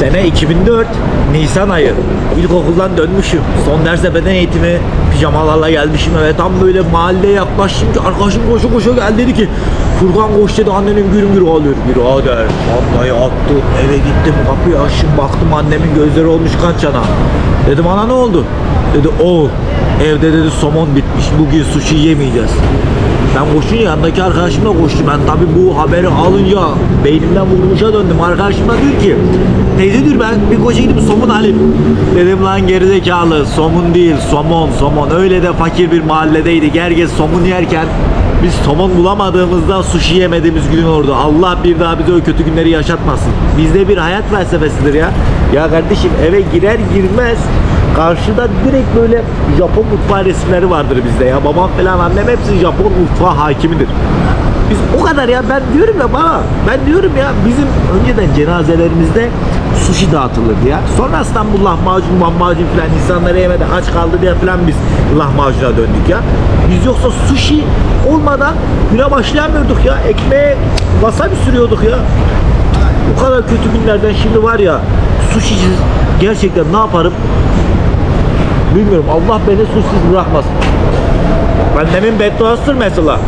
Sene 2004 Nisan ayı. İlkokuldan dönmüşüm. Son derse beden eğitimi pijamalarla gelmişim eve. Tam böyle mahalleye yaklaştım ki arkadaşım koşu koşu geldi dedi ki Furkan koş dedi annenin gürüm gürü alıyor. Birader çantayı attım eve gittim kapıyı açtım baktım annemin gözleri olmuş kan çana. Dedim ana ne oldu? Dedi o evde dedi somon bitmiş bugün sushi yemeyeceğiz. Ben koşunca yanındaki arkadaşım da koştu. Ben tabi bu haberi alınca beynimden vurmuşa döndüm. Arkadaşım da diyor ki teyze diyor ben bir koşa gidip somun alayım. Dedim lan gerizekalı somun değil somon somon. Öyle de fakir bir mahalledeydik. Herkes somun yerken biz somon bulamadığımızda sushi yemediğimiz gün oldu. Allah bir daha bize o kötü günleri yaşatmasın. Bizde bir hayat felsefesidir ya. Ya kardeşim eve girer girmez Karşıda direkt böyle Japon mutfağı resimleri vardır bizde ya. Babam falan annem hepsi Japon mutfağı hakimidir. Biz o kadar ya ben diyorum ya bana ben diyorum ya bizim önceden cenazelerimizde sushi dağıtılırdı ya. Sonra İstanbul lahmacun, lahmacun falan insanlara yemedi aç kaldı diye falan biz lahmacuna döndük ya. Biz yoksa sushi olmadan güne başlayamıyorduk ya. Ekmeğe wasabi sürüyorduk ya. Bu kadar kötü günlerden şimdi var ya sushi gerçekten ne yaparım Bilmiyorum Allah beni suçsuz bırakmasın. Annemin bedduasıdır mesela.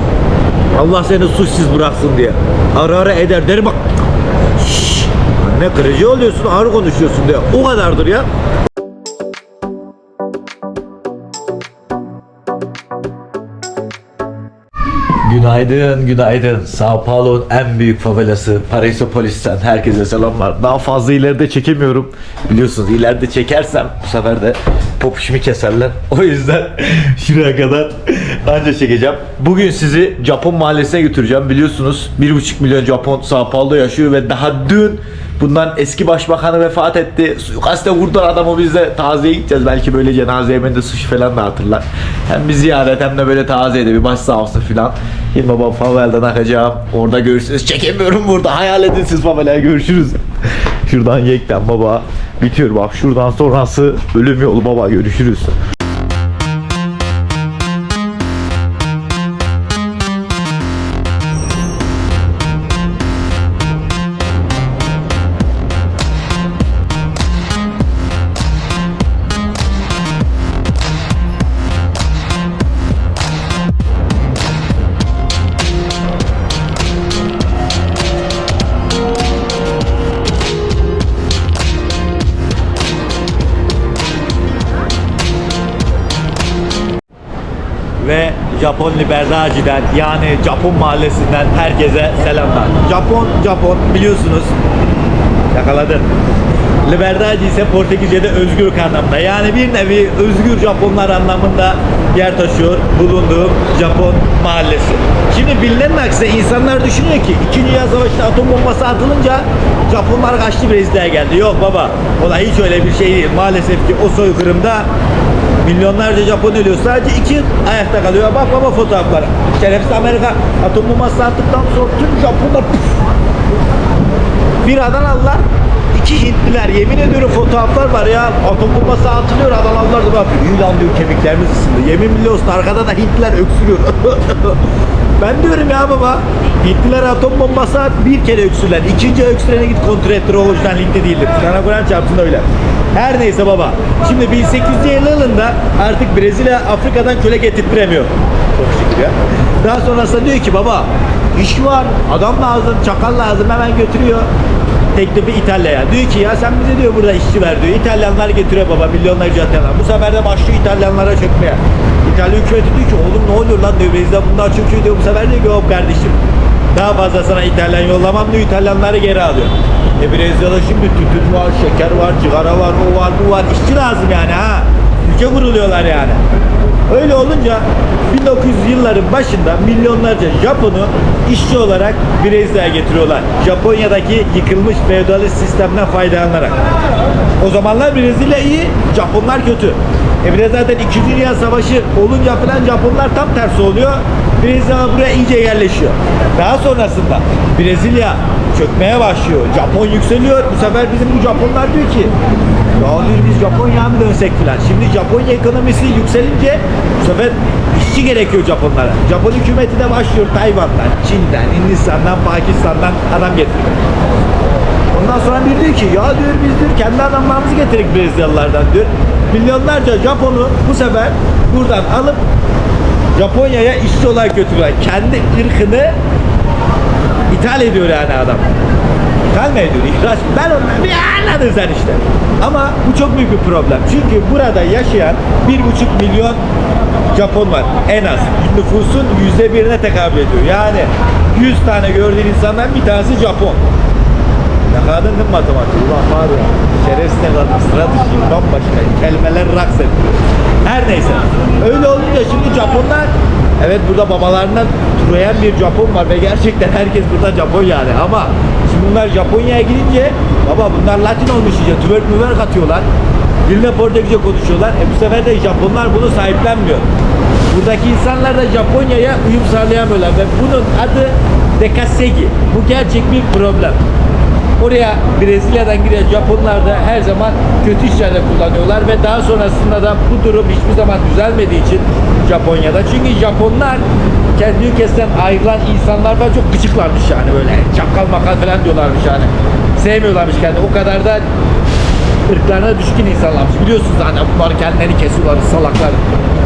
Allah seni suçsuz bıraksın diye. Ara ara eder derim bak. Şşş, anne kırıcı oluyorsun ağır konuşuyorsun diye. O kadardır ya. Günaydın, günaydın. Sao Paulo'nun en büyük favelası Paraísopolis'ten herkese selamlar. Daha fazla ileride çekemiyorum. Biliyorsunuz ileride çekersem bu sefer de popişimi keserler. O yüzden şuraya kadar anca çekeceğim. Bugün sizi Japon mahallesine götüreceğim. Biliyorsunuz 1,5 milyon Japon Sao Paulo'da yaşıyor ve daha dün Bundan eski başbakanı vefat etti. Suikaste vurdular adamı biz de taziye gideceğiz. Belki böyle cenaze yemeğinde sushi falan dağıtırlar. Hem bir ziyaret hem de böyle taziyede bir baş sağ olsun filan. Yine baba favelden akacağım. Orada görürsünüz. Çekemiyorum burada. Hayal edin siz favelaya görüşürüz. Şuradan yekten baba. Bitiyor bak. Şuradan sonrası ölüm yolu baba. Görüşürüz. Ve Japon Liberdaci'den yani Japon mahallesinden herkese selamlar. Japon, Japon biliyorsunuz yakaladın. Liberdaci ise Portekizce'de özgür anlamda. Yani bir nevi özgür Japonlar anlamında yer taşıyor bulunduğum Japon mahallesi. Şimdi bilinenin aksine insanlar düşünüyor ki 2. Dünya Savaşı'nda atom bombası atılınca Japonlar kaçtı Brezilya'ya geldi. Yok baba o da hiç öyle bir şey değil. Maalesef ki o soykırımda Milyonlarca Japon ölüyor. Sadece iki ayakta kalıyor. Bak baba fotoğraflara. Şerefsiz Amerika atom bombası attıktan sonra tüm Japonlar püf, bir Adanalılar iki Hintliler yemin ediyorum fotoğraflar var ya. Atom bombası atılıyor Adanalılar da bak İlan diyor kemiklerimiz ısındı. Yemin biliyorsun arkada da Hintliler öksürüyor. Ben diyorum ya baba Hintliler atom bombası at bir kere öksürler ikinci öksürene git kontrol ettir o orijinal Hintli değildir. Sana Kur'an çarpsın öyle. Her neyse baba şimdi 1850 yılında artık Brezilya Afrika'dan köle getirttiremiyor. Çok şükür ya. Daha sonrasında diyor ki baba iş var adam lazım çakal lazım hemen götürüyor teklifi İtalya'ya. Diyor ki ya sen bize diyor burada işçi ver diyor. İtalyanlar getiriyor baba milyonlarca İtalyan. Bu sefer de başlıyor İtalyanlara çökmeye. İtalya hükümeti diyor ki oğlum ne oluyor lan diyor. Brezilya bundan çöküyor diyor. Bu sefer diyor ki hop kardeşim daha fazla sana İtalyan yollamam diyor. İtalyanları geri alıyor. E Brezilya'da şimdi tütün var, şeker var, cigara var, o var, bu var. İşçi lazım yani ha. Ülke kuruluyorlar yani. Öyle olunca 1900 yılların başında milyonlarca Japon'u işçi olarak Brezilya'ya getiriyorlar. Japonya'daki yıkılmış feodalist sistemden faydalanarak. O zamanlar Brezilya iyi, Japonlar kötü. E bir de zaten 2. Dünya Savaşı olunca falan Japonlar tam tersi oluyor. Brezilya buraya iyice yerleşiyor. Daha sonrasında Brezilya çökmeye başlıyor. Japon yükseliyor. Bu sefer bizim bu Japonlar diyor ki ya diyor biz Japonya'ya mı dönsek filan. Şimdi Japonya ekonomisi yükselince bu sefer işçi gerekiyor Japonlara. Japon hükümeti de başlıyor Tayvan'dan, Çin'den, Hindistan'dan, Pakistan'dan adam getiriyor. Ondan sonra bir diyor ki ya diyor biz diyor kendi adamlarımızı getirdik Brezilyalılardan diyor. Milyonlarca Japon'u bu sefer buradan alıp Japonya'ya işçi olarak götürüyorlar. Kendi ırkını ithal ediyor yani adam. İthal mi ediyor? İhraç? Ben onu bir anladın sen işte. Ama bu çok büyük bir problem. Çünkü burada yaşayan bir buçuk milyon Japon var en az. Nüfusun yüzde birine tekabül ediyor. Yani 100 tane gördüğün insandan bir tanesi Japon. Yakaladın değil mi matematiği? Ulan var ya. Şerefsizine kaldım. Sıra dışıyım. Bambaşka. Kelimeler raks ediyor. Her neyse. Öyle olunca şimdi Japonlar Evet burada babalarından türeyen bir Japon var ve gerçekten herkes burada Japon yani ama bunlar Japonya'ya gidince baba bunlar Latin olmuş iyice tüberk müberk atıyorlar. Diline Portekizce konuşuyorlar. E bu sefer de Japonlar bunu sahiplenmiyor. Buradaki insanlar da Japonya'ya uyum sağlayamıyorlar ve bunun adı Dekasegi bu gerçek bir problem. Oraya Brezilya'dan giden Japonlar da her zaman kötü işlerde kullanıyorlar ve daha sonrasında da bu durum hiçbir zaman düzelmediği için Japonya'da. Çünkü Japonlar ülkesinden ayrılan insanlar var çok gıcıklarmış yani böyle çakal makal falan diyorlarmış yani. Sevmiyorlarmış kendi. O kadar da ırklarına düşkün insanlarmış. Biliyorsunuz hani bunlar kendilerini kesiyorlar, salaklar.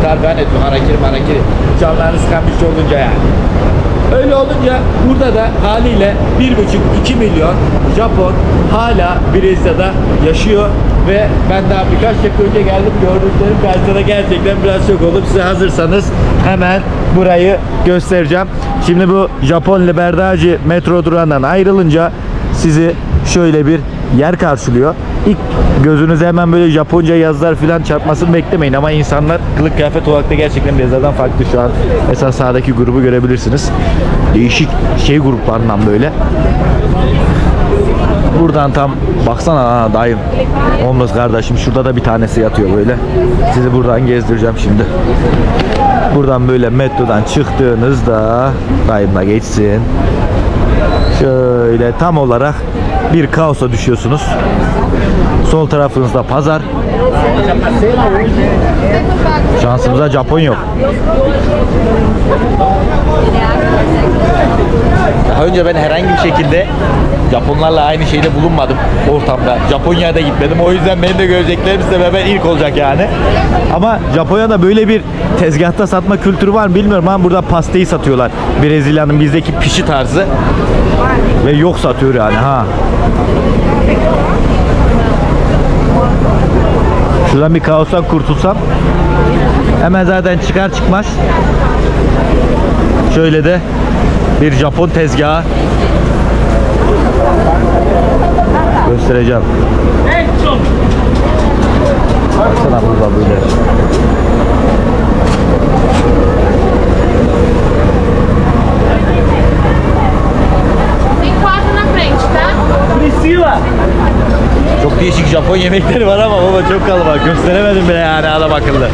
Falan ediyor, harakiri marakiri. Canlarını sıkan bir şey olunca yani. Öyle olunca burada da haliyle 1,5-2 milyon Japon hala Brezilya'da yaşıyor ve ben daha birkaç dakika önce geldim gördüklerim karşısında gerçekten biraz şok oldum. Size hazırsanız hemen burayı göstereceğim. Şimdi bu Japon Liberdade metro durağından ayrılınca sizi şöyle bir yer karşılıyor. İlk gözünüze hemen böyle Japonca yazılar falan çarpmasını beklemeyin ama insanlar kılık kıyafet olarak da gerçekten birazdan farklı şu an. Mesela sağdaki grubu görebilirsiniz. Değişik şey gruplarından böyle. Buradan tam baksana ha, dayım. Homeless kardeşim şurada da bir tanesi yatıyor böyle. Sizi buradan gezdireceğim şimdi. Buradan böyle metrodan çıktığınızda dayımla geçsin. Şöyle tam olarak bir kaosa düşüyorsunuz. Sol tarafınızda pazar. Şansımıza Japon yok. Daha önce ben herhangi bir şekilde Japonlarla aynı şeyde bulunmadım ortamda. Japonya'ya da gitmedim. O yüzden benim de göreceklerim size beraber ilk olacak yani. Ama Japonya'da böyle bir tezgahta satma kültürü var mı bilmiyorum ama burada pastayı satıyorlar. Brezilya'nın bizdeki pişi tarzı. Ve yok satıyor yani ha. Şuradan bir kaostan kurtulsam hemen zaten çıkar çıkmaz şöyle de bir Japon tezgahı göstereceğim. Baksana burada böyle. Tem quatro na frente, tá? Çok değişik Japon yemekleri var ama baba çok kalabalık. Gösteremedim bile yani adam akıllı.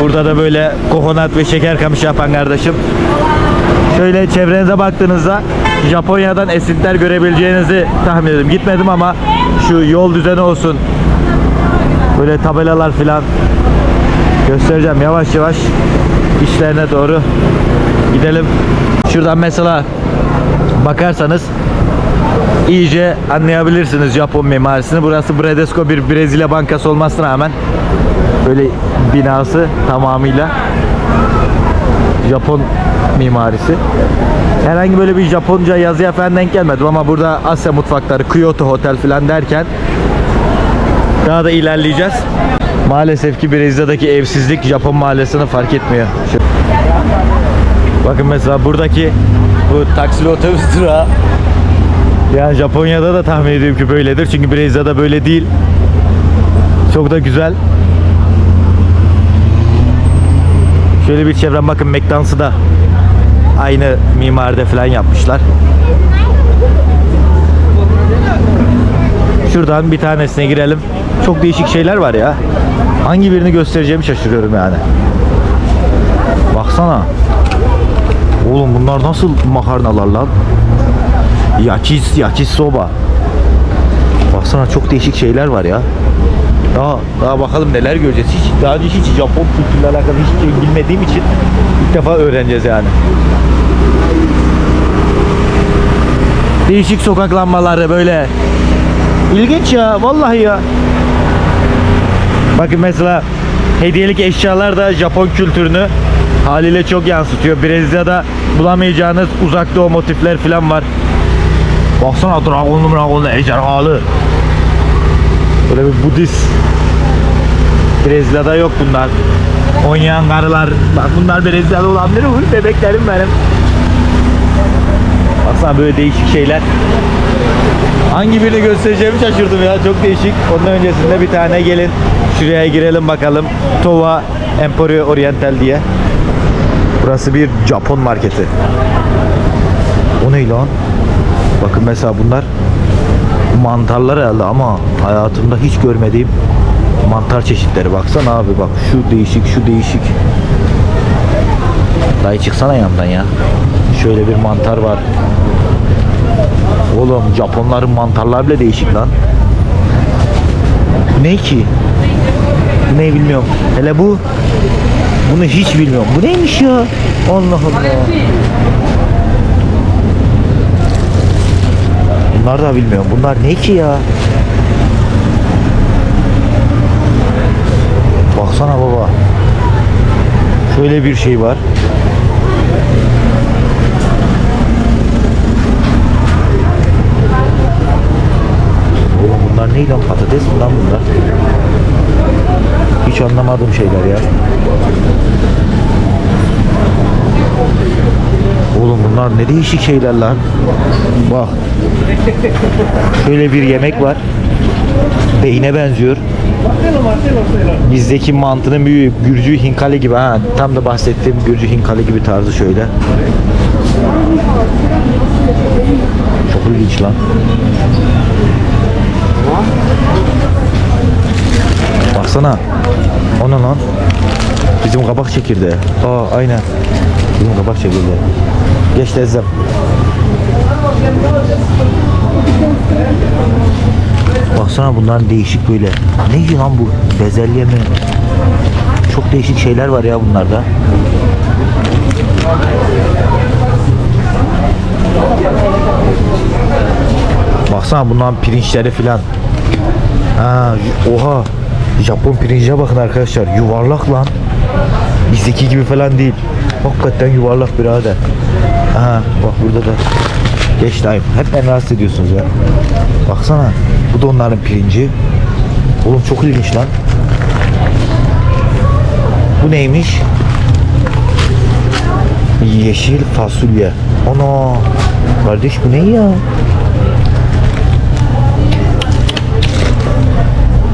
Burada da böyle kokonat ve şeker kamışı yapan kardeşim. Şöyle çevrenize baktığınızda Japonya'dan esintiler görebileceğinizi tahmin ediyorum. Gitmedim ama şu yol düzeni olsun. Böyle tabelalar filan göstereceğim yavaş yavaş işlerine doğru gidelim. Şuradan mesela bakarsanız iyice anlayabilirsiniz Japon mimarisini. Burası Bradesco bir Brezilya bankası olmasına rağmen böyle binası tamamıyla Japon mimarisi. Herhangi böyle bir Japonca yazıya falan denk gelmedim ama burada Asya mutfakları, Kyoto Hotel falan derken daha da ilerleyeceğiz. Maalesef ki Brezilya'daki evsizlik Japon mahallesini fark etmiyor. Bakın mesela buradaki bu taksili otobüs durağı yani Japonya'da da tahmin ediyorum ki böyledir. Çünkü Brezilya'da böyle değil. Çok da güzel. Şöyle bir çevrem bakın McDonald's'ı da aynı mimaride falan yapmışlar. Şuradan bir tanesine girelim. Çok değişik şeyler var ya. Hangi birini göstereceğimi şaşırıyorum yani. Baksana. Oğlum bunlar nasıl makarnalar lan? Yakis, yakisoba. Baksana çok değişik şeyler var ya. Daha, daha bakalım neler göreceğiz. Hiç, daha önce hiç Japon kültürüyle alakalı hiç şey bilmediğim için ilk defa öğreneceğiz yani. Değişik sokak lambaları böyle. İlginç ya vallahi ya. Bakın mesela hediyelik eşyalar da Japon kültürünü haliyle çok yansıtıyor. Brezilya'da bulamayacağınız uzak doğu motifler falan var. Baksana dragonlu dragonlu ejderhalı. Böyle bir Budist. Brezilya'da yok bunlar. Oynayan karılar. Bak bunlar Brezilya'da olabilir. Uy, bebeklerim benim. Baksana böyle değişik şeyler. Hangi birini göstereceğimi şaşırdım ya. Çok değişik. Ondan öncesinde bir tane gelin şuraya girelim bakalım. Tova Emporio Oriental diye. Burası bir Japon marketi. O ne lan? Bakın mesela bunlar mantarlar herhalde ama hayatımda hiç görmediğim mantar çeşitleri. Baksana abi bak şu değişik şu değişik. Dayı çıksana yandan ya. Şöyle bir mantar var. Oğlum Japonların mantarlar bile değişik lan. Ne ki? Ne bilmiyorum. Hele bu bunu hiç bilmiyorum. Bu neymiş ya? Allah Allah. Bunlar da bilmiyorum. Bunlar ne ki ya? Baksana baba. Şöyle bir şey var. Oğlum bunlar ne lan patates mi lan bunlar? Hiç anlamadığım şeyler ya. Oğlum bunlar ne değişik şeyler lan. Bak. Şöyle bir yemek var. Beyne benziyor. Bizdeki mantının büyüğü Gürcü hinkali gibi ha. Tam da bahsettiğim Gürcü hinkali gibi tarzı şöyle. Çok ilginç lan. Baksana. O ne lan? Bizim kabak çekirdeği. Aa aynen. Bizim kabak çekirdeği. Geç lezzem. Baksana bunların değişik böyle. Ne lan bu? Bezelye mi? Çok değişik şeyler var ya bunlarda. Baksana bunların pirinçleri filan. Ha, oha. Japon pirincine bakın arkadaşlar. Yuvarlak lan. Bizdeki gibi falan değil. Hakikaten yuvarlak birader. Aha bak burada da. Geç dayım. Hep beni rahatsız ediyorsunuz ya. Baksana. Bu da onların pirinci. Oğlum çok ilginç lan. Bu neymiş? Yeşil fasulye. Ana. Kardeş bu ne ya?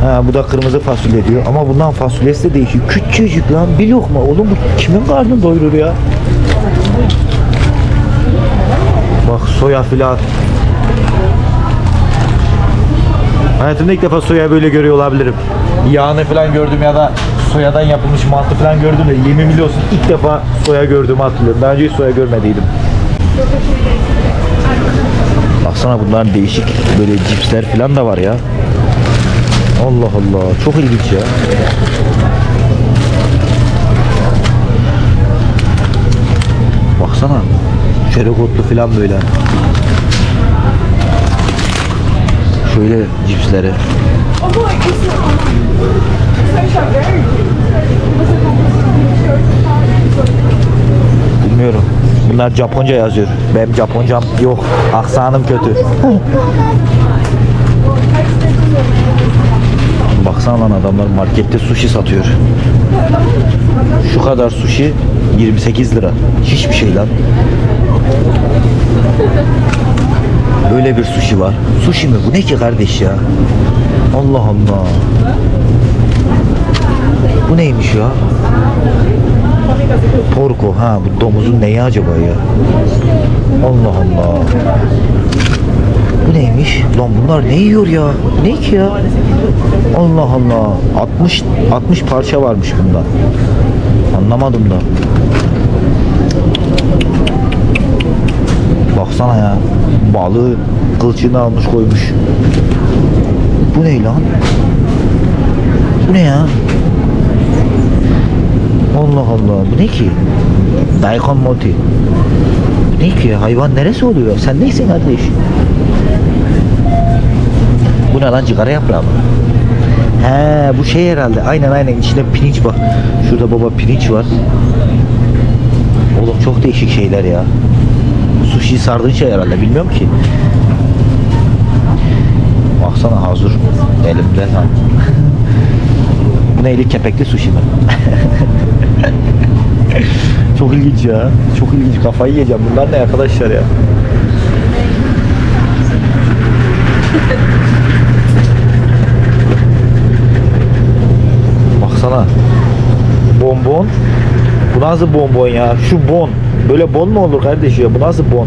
Ha bu da kırmızı fasulye diyor. Ama bundan fasulyesi de değişik. Küçücük lan. Bir lokma. Oğlum bu kimin karnını doyurur ya? Bak soya filan. Hayatımda ilk defa soya böyle görüyor olabilirim. Yağını falan gördüm ya da soyadan yapılmış mantı falan gördüm de yemin biliyorsun ilk defa soya gördüğümü hatırlıyorum. Daha önce hiç soya görmediydim. Baksana bunların değişik böyle cipsler falan da var ya. Allah Allah çok ilginç ya. Baksana çörek otlu falan böyle. Şöyle cipsleri. Bilmiyorum. Bunlar Japonca yazıyor. Benim Japoncam yok. Aksanım kötü. Baksana lan adamlar markette sushi satıyor. Şu kadar sushi 28 lira. Hiçbir şey lan. Böyle bir sushi var. Sushi mi? Bu ne ki kardeş ya? Allah Allah. Bu neymiş ya? Porco. Ha bu domuzun neyi acaba ya? Allah Allah. Bu neymiş? Lan bunlar ne yiyor ya? Ne ki ya? Allah Allah. 60 60 parça varmış bunda. Anlamadım da. Baksana ya. Balığı kılçığını almış koymuş. Bu ne lan? Bu ne ya? Allah Allah. Bu ne ki? Daikon moti. Bu ne ki? Hayvan neresi oluyor? Sen neysin kardeş? ne lan cigara yaprağı mı? He bu şey herhalde. Aynen aynen içinde pirinç bak. Şurada baba pirinç var. Oğlum çok değişik şeyler ya. Sushi sardığın şey herhalde bilmiyorum ki. Baksana hazır elimde ha. Bu neyli kepekli sushi mi? çok ilginç ya. Çok ilginç. Kafayı yiyeceğim. Bunlar ne arkadaşlar ya? Baksana. Bonbon. Bu nasıl bonbon ya? Şu bon. Böyle bon mu olur kardeş ya? Bu nasıl bon?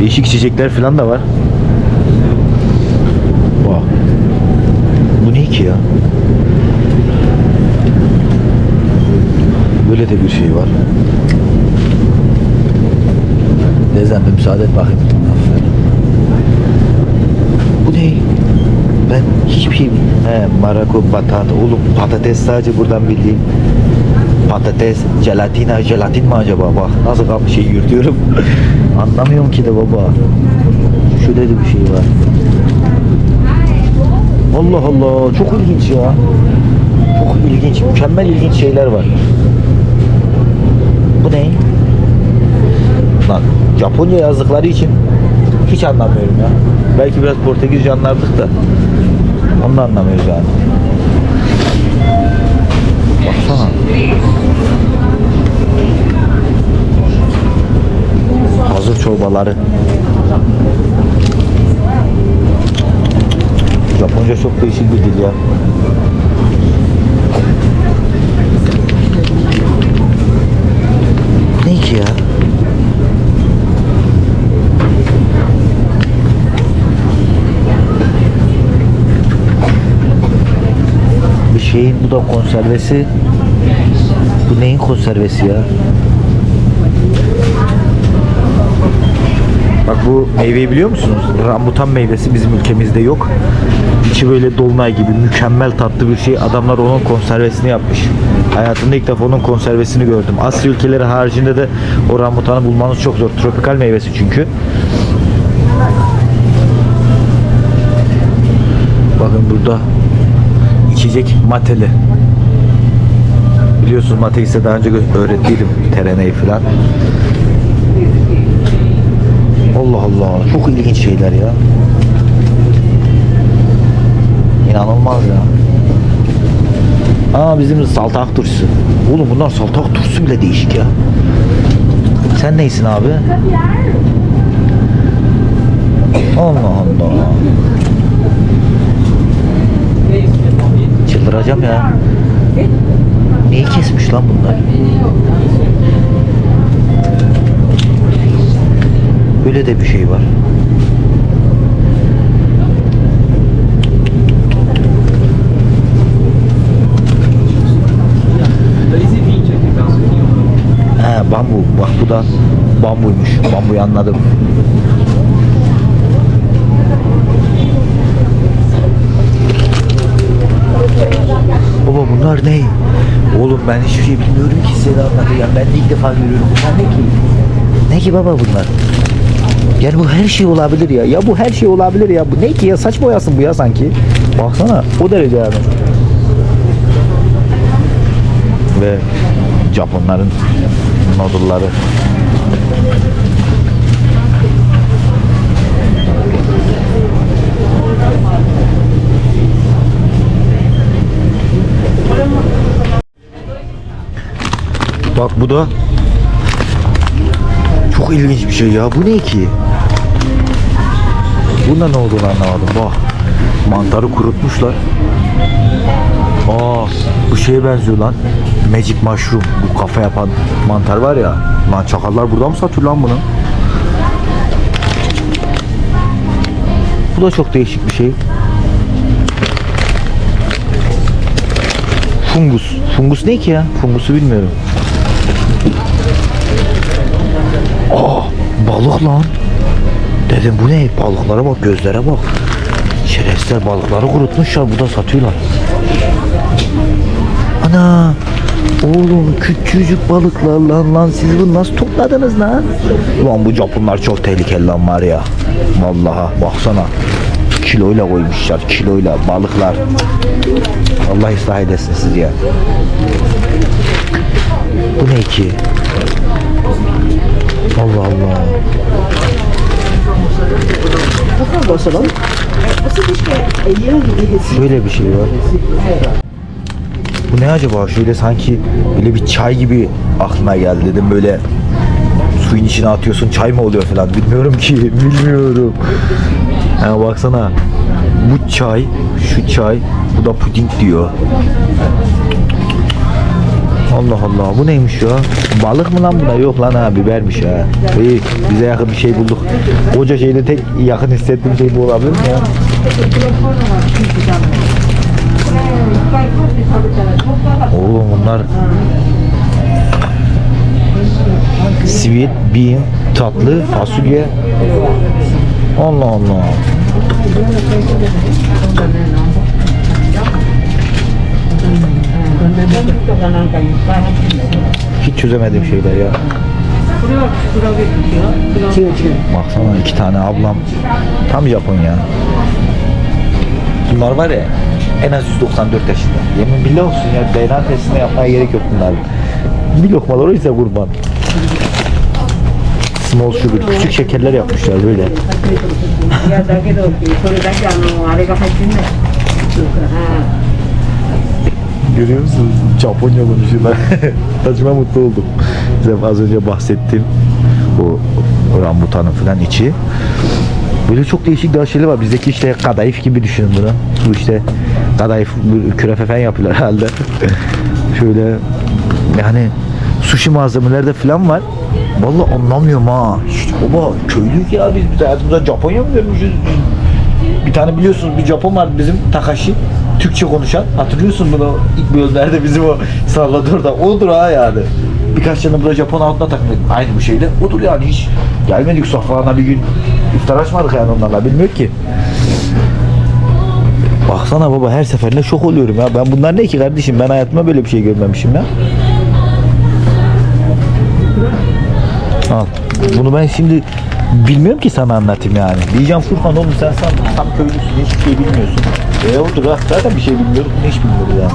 Değişik içecekler falan da var. Bak. Bu ne ki ya? Böyle de bir şey var. Dezen bir müsaade et bakayım. Bu ne? Ben hiçbir şey He, marako patat. Oğlum patates sadece buradan bildiğim. Patates, jelatina, jelatin mi acaba? Bak nasıl kap şey yürütüyorum. Anlamıyorum ki de baba. Şurada da bir şey var. Allah Allah çok ilginç ya. Çok ilginç, mükemmel ilginç şeyler var. Bu ne? Lan Japonca yazdıkları için hiç anlamıyorum ya. Belki biraz Portekizce anlardık da onu da anlamıyoruz yani. Baksana. Hazır çorbaları. Japonca çok değişik bir dil ya. Ne ki ya? Bir şeyin bu da konservesi. Bu neyin konservesi ya? Bak bu meyveyi biliyor musunuz? Rambutan meyvesi bizim ülkemizde yok. İçi böyle dolunay gibi mükemmel tatlı bir şey. Adamlar onun konservesini yapmış. Hayatımda ilk defa onun konservesini gördüm. Asya ülkeleri haricinde de o rambutanı bulmanız çok zor. Tropikal meyvesi çünkü. Bakın burada içecek mateli. Biliyorsunuz mateyi size daha önce öğrettiydim. Tereneyi falan. Allah Allah. Çok ilginç şeyler ya. İnanılmaz ya. Aa bizim saltak turşusu. Oğlum bunlar saltak turşusu bile değişik ya. Sen neysin abi? Allah Allah. Çıldıracağım ya. Neyi kesmiş lan bunlar? Böyle de bir şey var. He bambu. Bak bu da bambuymuş. Bambuyu anladım. Baba bunlar? Oğlum ben hiçbir şey bilmiyorum ki size de anlatacağım. Ben de ilk defa görüyorum. Bunlar ne ki? Ne ki baba bunlar? Yani bu her şey olabilir ya. Ya bu her şey olabilir ya. Bu ne ki ya? Saç boyasın bu ya sanki. Baksana o derece yani. Ve Japonların noodle'ları. Bak bu da çok ilginç bir şey ya. Bu ne ki? Bunda ne olduğunu anlamadım. Bak. Mantarı kurutmuşlar. Aa, bu şeye benziyor lan. Magic mushroom. Bu kafa yapan mantar var ya. Lan çakallar burada mı satıyor lan bunu? Bu da çok değişik bir şey. Fungus. Fungus ne ki ya? Fungusu bilmiyorum. Aa, balık lan. Dedim bu ne? Balıklara bak, gözlere bak. Şerefsizler balıkları kurutmuşlar, bu da satıyorlar. Ana, Oğlum küçücük balıklar lan lan siz bunu nasıl topladınız lan? Lan bu Japonlar çok tehlikeli lan var ya. Vallahi baksana. Kiloyla koymuşlar kiloyla balıklar. Allah ıslah edesin sizi ya. Bu ne ki? Allah Allah. Şöyle bir şey var. Bu ne acaba? Şöyle sanki böyle bir çay gibi aklıma geldi dedim böyle suyun içine atıyorsun çay mı oluyor falan bilmiyorum ki bilmiyorum. Ha baksana bu çay şu çay bu da puding diyor. Allah Allah bu neymiş ya? Balık mı lan buna? Yok lan ha bibermiş ha. İyi bize yakın bir şey bulduk. Koca şeyde tek yakın hissettiğim şey bu olabilir mi ya? Oğlum bunlar Sweet bean tatlı fasulye Allah Allah Hiç çözemediğim şeyler ya Baksana iki tane ablam Tam Japon ya Bunlar var ya en az 194 yaşında. Yemin billah olsun ya DNA testine yapmaya gerek yok bunlar. Bir lokmalar oysa kurban. Small sugar. Küçük şekerler yapmışlar böyle. Görüyor musunuz? Japonya konuşuyorlar. Saçma mutlu oldum. Size az önce bahsettiğim bu rambutanın falan içi. Böyle çok değişik daha şeyler var. Bizdeki işte kadayıf gibi düşünün bunu. Bu işte kadayıf, künefe falan yapıyorlar herhalde. Şöyle yani sushi malzemeleri de falan var. Vallahi anlamıyorum ha. İşte baba köylüyük ya biz. Biz hayatımızda Japonya mı görmüşüz? Bir tane biliyorsunuz bir Japon vardı bizim Takashi. Türkçe konuşan. Hatırlıyorsun bunu ilk bölümlerde bizim o Salvador'da. Odur ha yani. Birkaç tane burada Japon altına takıldık. Aynı bu şeyde. Odur yani hiç gelmedik sofralarına bir gün iftar açmadık yani onlarla. Bilmiyor ki. Baksana baba her seferinde şok oluyorum ya. Ben bunlar ne ki kardeşim? Ben hayatımda böyle bir şey görmemişim ya. Al. Bunu ben şimdi bilmiyorum ki sana anlatayım yani. Diyeceğim Furkan oğlum sen tam, tam köylüsün hiçbir şey bilmiyorsun. E odur ha zaten bir şey bilmiyorum hiç bilmiyorum yani.